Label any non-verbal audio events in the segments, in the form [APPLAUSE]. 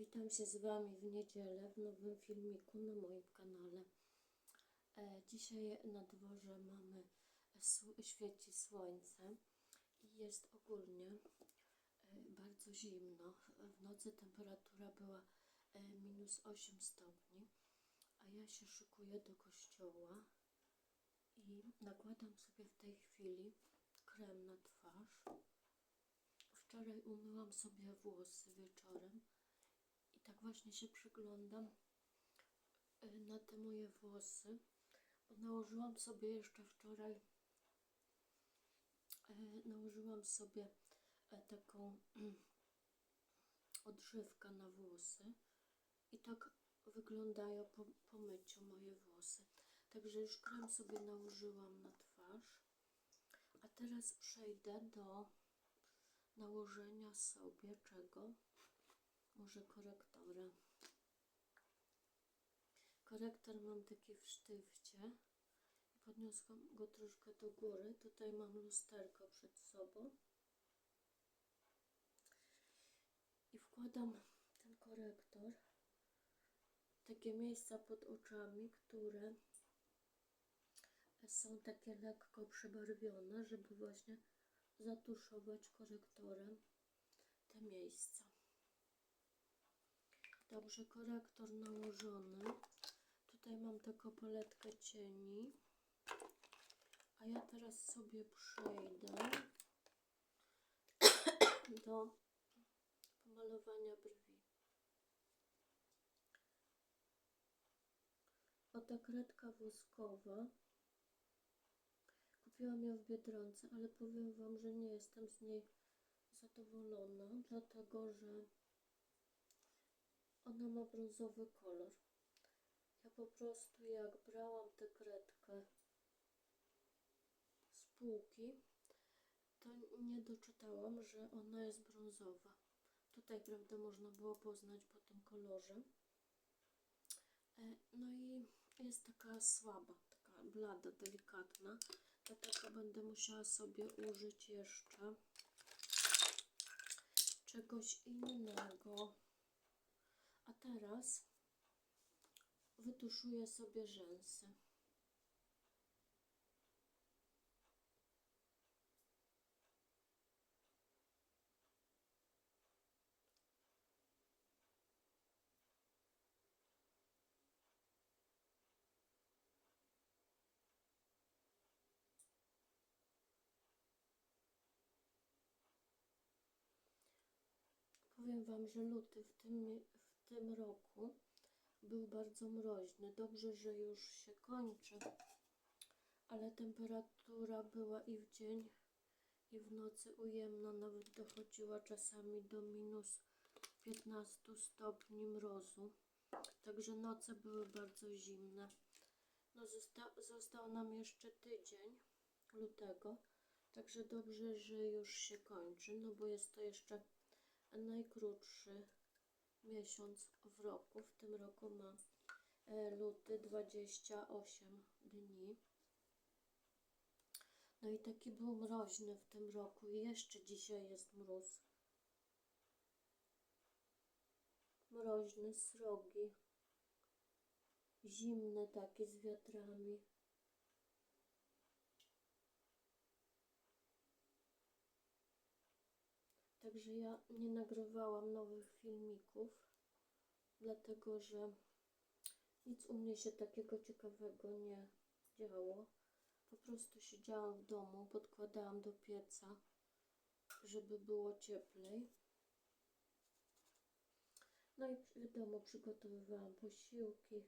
Witam się z Wami w niedzielę w nowym filmiku na moim kanale. E, dzisiaj na dworze mamy, świeci słońce i jest ogólnie e, bardzo zimno. W nocy temperatura była e, minus 8 stopni, a ja się szykuję do kościoła i nakładam sobie w tej chwili krem na twarz. Wczoraj umyłam sobie włosy wieczorem tak właśnie się przyglądam y, na te moje włosy. Nałożyłam sobie jeszcze wczoraj, y, nałożyłam sobie e, taką [CLEARS THROAT] odżywkę na włosy i tak wyglądają po, po myciu moje włosy. Także już krem sobie nałożyłam na twarz. A teraz przejdę do nałożenia sobie czego? Może korektora. Korektor mam taki w sztywcie. Podniosłam go troszkę do góry. Tutaj mam lusterko przed sobą. I wkładam ten korektor w takie miejsca pod oczami, które są takie lekko przebarwione, żeby właśnie zatuszować korektorem te miejsca. Dobrze, korektor nałożony. Tutaj mam taką paletkę cieni. A ja teraz sobie przejdę [COUGHS] do pomalowania brwi. Oto kredka woskowa. Kupiłam ją w Biedronce, ale powiem Wam, że nie jestem z niej zadowolona, dlatego że ona ma brązowy kolor. Ja po prostu jak brałam tę kredkę z półki, to nie doczytałam, że ona jest brązowa. Tutaj, prawda, można było poznać po tym kolorze. E, No i jest taka słaba, taka blada, delikatna. Dlatego będę musiała sobie użyć jeszcze czegoś innego. A teraz wytuszuję sobie rzęsy. Powiem Wam, że luty w tym, tym roku był bardzo mroźny. Dobrze, że już się kończy, ale temperatura była i w dzień, i w nocy ujemna. Nawet dochodziła czasami do minus 15 stopni mrozu. Także noce były bardzo zimne. No zosta został nam jeszcze tydzień lutego, także dobrze, że już się kończy, no bo jest to jeszcze najkrótszy miesiąc w roku. W tym roku ma e, luty 28 dni. No i taki był mroźny w tym roku i jeszcze dzisiaj jest mróz. Mroźny, srogi, zimny taki z wiatrami. Także ja nie nagrywałam nowych filmików, dlatego że nic u mnie się takiego ciekawego nie działo. Po prostu siedziałam w domu, podkładałam do pieca, żeby było cieplej. No i wiadomo, przygotowywałam posiłki.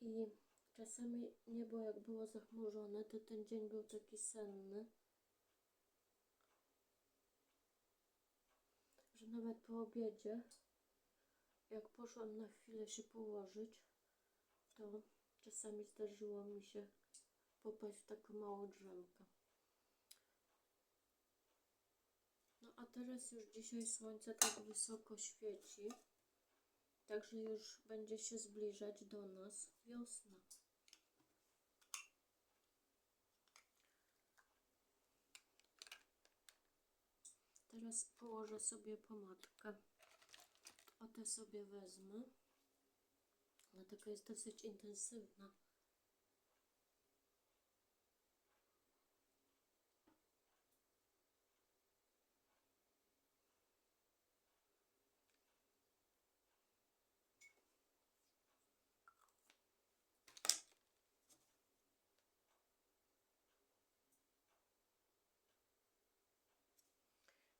I czasami niebo jak było zachmurzone, to ten dzień był taki senny. że nawet po obiedzie, jak poszłam na chwilę się położyć, to czasami zdarzyło mi się popaść w taką małą drzemkę. No a teraz już dzisiaj słońce tak wysoko świeci, także już będzie się zbliżać do nas wiosna. Teraz położę sobie pomadkę. O tę sobie wezmę. Dlatego jest dosyć intensywna.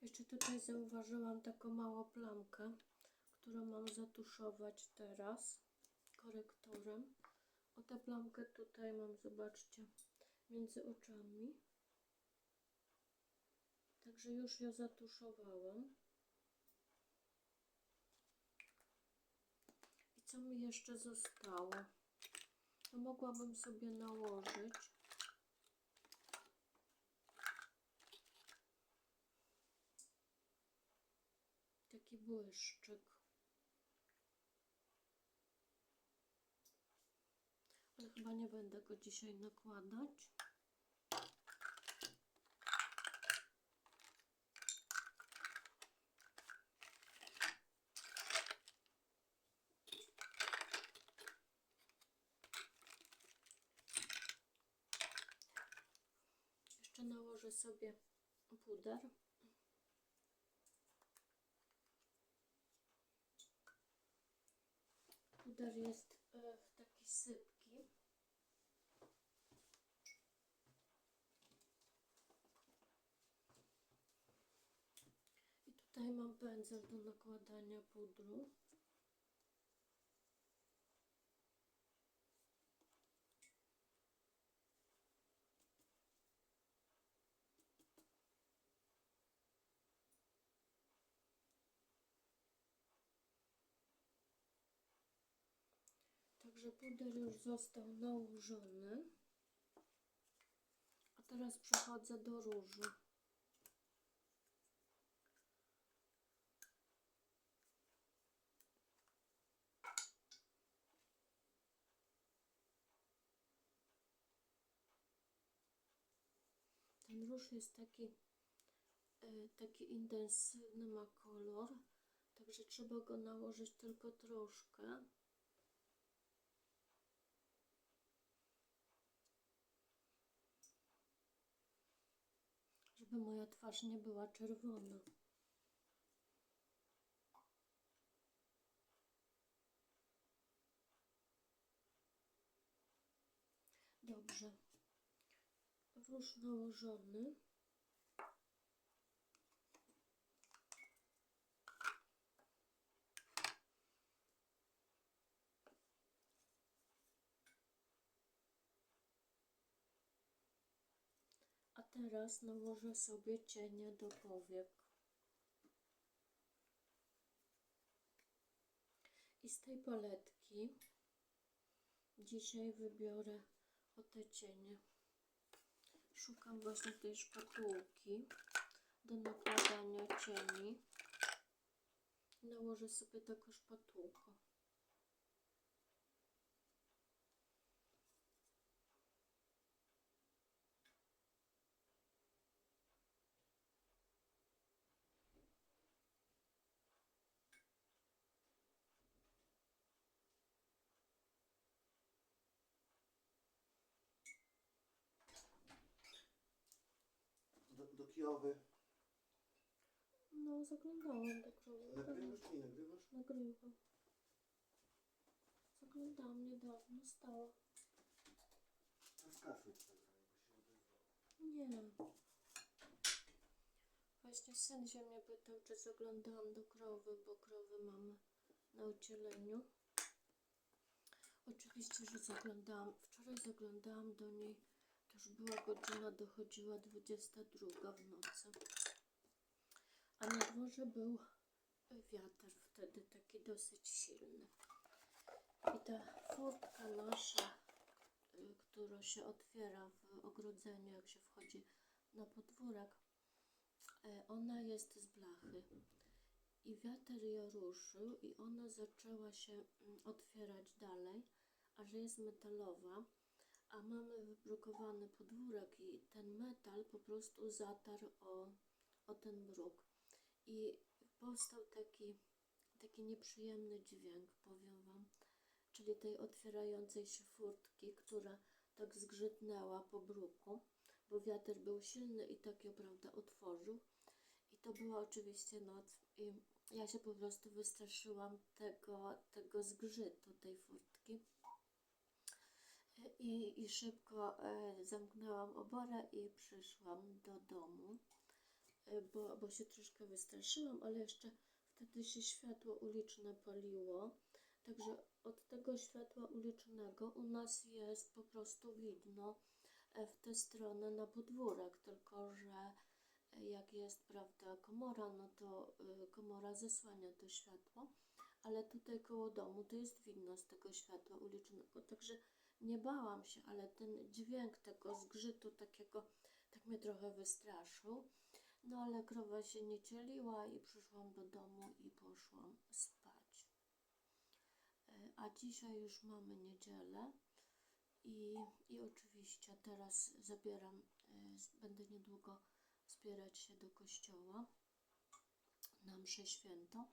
Jeszcze tutaj zauważyłam taką małą plamkę, którą mam zatuszować teraz korektorem. O tę plamkę tutaj mam, zobaczcie, między oczami. Także już ją zatuszowałam. I co mi jeszcze zostało? No mogłabym sobie nałożyć taki błyszczyk. Ale chyba nie będę go dzisiaj nakładać. Jeszcze nałożę sobie puder. Puder jest e, w taki sypki. I tutaj mam pędzel do nakładania pudru. Także puder już został nałożony. A teraz przechodzę do różu. Ten róż jest taki, e, taki intensywny, ma kolor, także trzeba go nałożyć tylko troszkę. Żeby moja twarz nie była czerwona. Dobrze. Róż nałożony. Teraz nałożę sobie cienie do powiek. I z tej paletki dzisiaj wybiorę o te cienie. Szukam właśnie tej szpatułki do nakładania cieni. Nałożę sobie taką szpatułkę. Do, Kijowy. No, zaglądałam do krowy. Nagrywasz nie nagrywasz? Nagrywam. Zaglądałam niedawno, stała. A się odezwało. Nie. Właśnie syn się mnie pytał, czy zaglądałam do krowy, bo krowy mamy na ucieleniu. Oczywiście, że zaglądałam. Wczoraj zaglądałam do niej. Już była godzina, dochodziła 22 w nocy. A na dworze był wiatr wtedy taki dosyć silny. I ta furtka nasza, y, która się otwiera w ogrodzeniu, jak się wchodzi na podwórek, y, ona jest z blachy. I wiatr ją ruszył i ona zaczęła się mm, otwierać dalej, a że jest metalowa, a mamy wybrukowany podwórek i ten metal po prostu zatarł o, o ten bruk. i powstał taki, taki nieprzyjemny dźwięk, powiem Wam, czyli tej otwierającej się furtki, która tak zgrzytnęła po bruku, bo wiatr był silny i tak ją, prawda, otworzył. I to była oczywiście noc i ja się po prostu wystraszyłam tego, tego zgrzytu tej furtki. I, i szybko e, zamknęłam oborę i przyszłam do domu, e, bo, bo się troszkę wystraszyłam, ale jeszcze wtedy się światło uliczne paliło. Także od tego światła ulicznego u nas jest po prostu widno e, w tę stronę na podwórek, tylko że jak jest, prawda, komora, no to komora zasłania to światło, ale tutaj koło domu to jest widno z tego światła ulicznego, także nie bałam się, ale ten dźwięk tego zgrzytu takiego, tak mnie trochę wystraszył. No ale krowa się nie cieliła i przyszłam do domu i poszłam spać. E, A dzisiaj już mamy niedzielę i, i oczywiście teraz zabieram, e, będę niedługo zbierać się do kościoła na mszę świętą.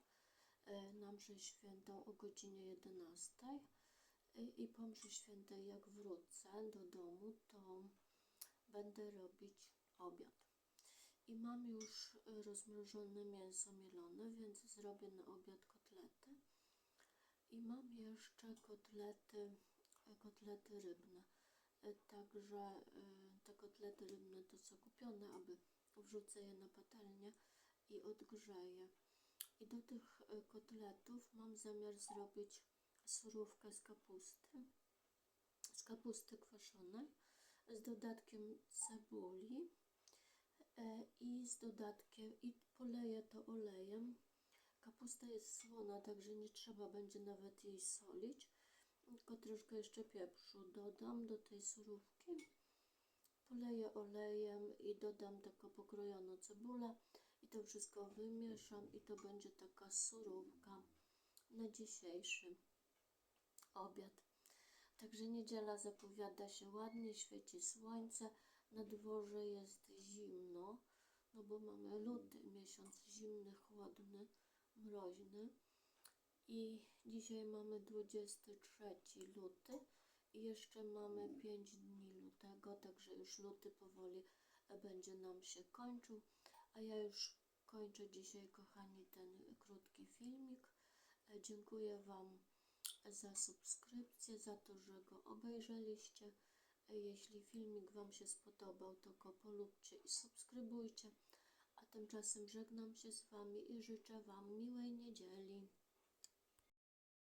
e, Na mszę świętą o godzinie 11. I, po mszy świętej, jak wrócę do domu, to będę robić obiad. I mam już y, rozmrożone mięso mielone, więc zrobię na obiad kotlety. I mam jeszcze kotlety, y, kotlety rybne. Y, Także te kotlety rybne to są kupione, aby wrzucę je na patelnię i odgrzeję. I do tych kotletów mam zamiar zrobić surówkę z kapusty, z kapusty kwaszonej, z dodatkiem cebuli e, i z dodatkiem, i poleję to olejem. Kapusta jest słona, także nie trzeba będzie nawet jej solić, tylko troszkę jeszcze pieprzu dodam do tej surówki. Poleję olejem i dodam taką pokrojoną cebulę i to wszystko wymieszam i to będzie taka surówka na dzisiejszy obiad. Także niedziela zapowiada się ładnie, świeci słońce, na dworze jest zimno, no bo mamy luty, miesiąc zimny, chłodny, mroźny. I dzisiaj mamy 23 luty i jeszcze mamy 5 dni lutego, także już luty powoli będzie nam się kończył. A ja już kończę dzisiaj, kochani, ten krótki filmik. E, Dziękuję Wam za subskrypcję, za to, że go obejrzeliście. Jeśli filmik Wam się spodobał, to go polubcie i subskrybujcie. A tymczasem żegnam się z Wami i życzę Wam miłej niedzieli.